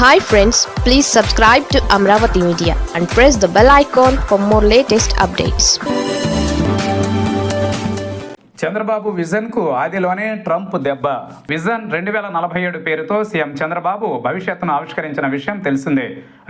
Hi friends please subscribe to Amaravati media and press the bell icon for more latest updates Chandrababu విజన్కు ఆదిలోనే Trump దెబ్బ. Vision రెండు వేల నలభై ఏడు పేరుతో సీఎం చంద్రబాబు భవిష్యత్తును ఆవిష్కరించిన విషయం తెలిసిందే.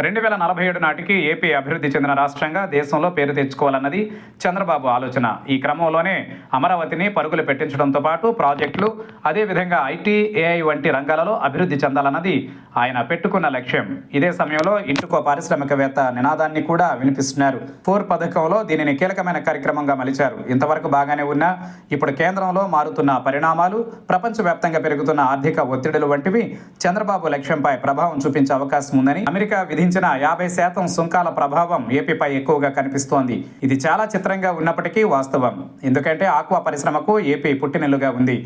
రెండు వేల నలభై ఏడు నాటికి ఏపీ అభివృద్ధి చెందిన రాష్ట్రంగా దేశంలో పేరు తెచ్చుకోవాలన్నది చంద్రబాబు ఆలోచన. ఈ క్రమంలోనే అమరావతిని పరుగులు పెట్టించడంతో పాటు ప్రాజెక్టులు అదేవిధంగా ఐటీ ఏఐ వంటి రంగాలలో అభివృద్ధి చెందాలన్నది ఆయన పెట్టుకున్న లక్ష్యం. ఇదే సమయంలో ఇంటికో పారిశ్రామికవేత్త నినాదాన్ని కూడా వినిపిస్తున్నారు. ఫోర్ పథకంలో దీనిని కీలకమైన కార్యక్రమంగా మలిచారు. ఇంతవరకు బాగానే ఉన్నా ఇప్పుడు కేంద్రంలో మారుతున్న పరిణామాలు ప్రపంచవ్యాప్తంగా పెరుగుతున్న ఆర్థిక ఒత్తిడులు వంటివి చంద్రబాబు లక్ష్యంపై ప్రభావం చూపించే అవకాశం ఉందని అమెరికా విధించిన యాభై శాతం సుంకాల ప్రభావం ఏపీపై ఎక్కువగా కనిపిస్తోంది. ఇది చాలా చిత్రంగా ఉన్నప్పటికీ వాస్తవం. ఎందుకంటే ఆక్వా పరిశ్రమకు ఏపీ పుట్టినెల్లుగా ఉంది.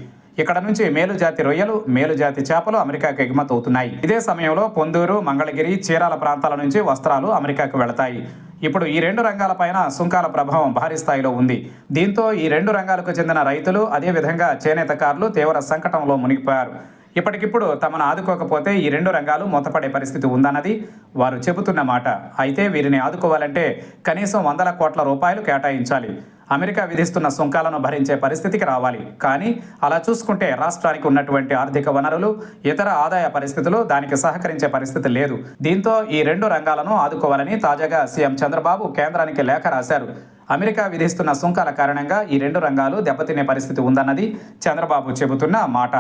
ఇక్కడ నుంచి మేలుజాతి రొయ్యలు మేలుజాతి చేపలు అమెరికాకు ఎగుమతి అవుతున్నాయి. ఇదే సమయంలో పొందూరు మంగళగిరి చీరాల ప్రాంతాల నుంచి వస్త్రాలు అమెరికాకు వెళతాయి. ఇప్పుడు ఈ రెండు రంగాలపైన సుంకాల ప్రభావం భారీ స్థాయిలో ఉంది. దీంతో ఈ రెండు రంగాలకు చెందిన రైతులు అదేవిధంగా చేనేతకారులు తీవ్ర సంకటంలో మునిగిపోయారు. ఇప్పటికిప్పుడు తమను ఆదుకోకపోతే ఈ రెండు రంగాలు మూతపడే పరిస్థితి ఉందన్నది వారు చెబుతున్న మాట. అయితే వీరిని ఆదుకోవాలంటే కనీసం వందల కోట్ల రూపాయలు కేటాయించాలి. అమెరికా విధిస్తున్న సుంకాలను భరించే పరిస్థితికి రావాలి. కానీ అలా చూసుకుంటే రాష్ట్రానికి ఉన్నటువంటి ఆర్థిక వనరులు ఇతర ఆదాయ పరిస్థితులు దానికి సహకరించే పరిస్థితి లేదు. దీంతో ఈ రెండు రంగాలను ఆదుకోవాలని తాజాగా సీఎం చంద్రబాబు కేంద్రానికి లేఖ రాశారు. అమెరికా విధిస్తున్న సుంకాల కారణంగా ఈ రెండు రంగాలు దెబ్బతినే పరిస్థితి ఉందన్నది చంద్రబాబు చెబుతున్న మాట.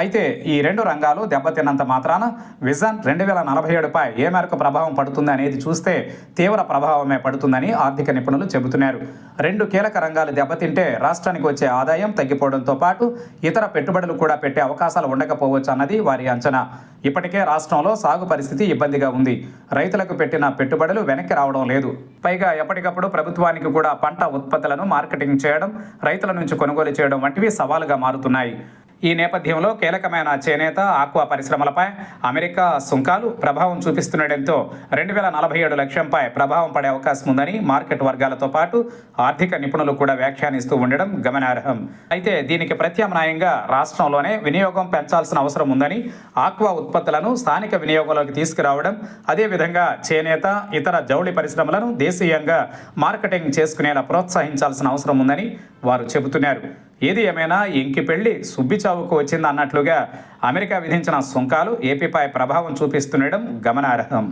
అయితే ఈ రెండు రంగాలు దెబ్బతిన్నంత మాత్రాన విజన్ రెండు వేల నలభై ఏడుపై ఏ మేరకు ప్రభావం పడుతుంది అనేది చూస్తే తీవ్ర ప్రభావమే పడుతుందని ఆర్థిక నిపుణులు చెబుతున్నారు. రెండు కీలక రంగాలు దెబ్బతింటే రాష్ట్రానికి వచ్చే ఆదాయం తగ్గిపోవడంతో పాటు ఇతర పెట్టుబడులు కూడా పెట్టే అవకాశాలు ఉండకపోవచ్చు అన్నది వారి అంచనా. ఇప్పటికే రాష్ట్రంలో సాగు పరిస్థితి ఇబ్బందిగా ఉంది. రైతులకు పెట్టిన పెట్టుబడులు వెనక్కి రావడం లేదు. పైగా ఎప్పటికప్పుడు ప్రభుత్వానికి కూడా పంట ఉత్పత్తులను మార్కెటింగ్ చేయడం రైతుల నుంచి కొనుగోలు చేయడం వంటివి సవాలుగా మారుతున్నాయి. ఈ నేపథ్యంలో కీలకమైన చేనేత ఆక్వా పరిశ్రమలపై అమెరికా సుంకాలు ప్రభావం చూపిస్తుండటంతో రెండు వేల నలభై ఏడు లక్ష్యంపై ప్రభావం పడే అవకాశం ఉందని మార్కెట్ వర్గాలతో పాటు ఆర్థిక నిపుణులు కూడా వ్యాఖ్యానిస్తూ ఉండడం గమనార్హం. అయితే దీనికి ప్రత్యామ్నాయంగా రాష్ట్రంలోనే వినియోగం పెంచాల్సిన అవసరం ఉందని ఆక్వా ఉత్పత్తులను స్థానిక వినియోగంలోకి తీసుకురావడం అదేవిధంగా చేనేత ఇతర జౌళి పరిశ్రమలను దేశీయంగా మార్కెటింగ్ చేసుకునేలా ప్రోత్సహించాల్సిన అవసరం ఉందని వారు చెబుతున్నారు. ఏది ఏమైనా ఇంకి పెళ్ళి సుబ్బి చావుకు వచ్చింది అన్నట్లుగా అమెరికా విధించిన సుంకాలు ఏపీపై ప్రభావం చూపిస్తుండడం గమనార్హం.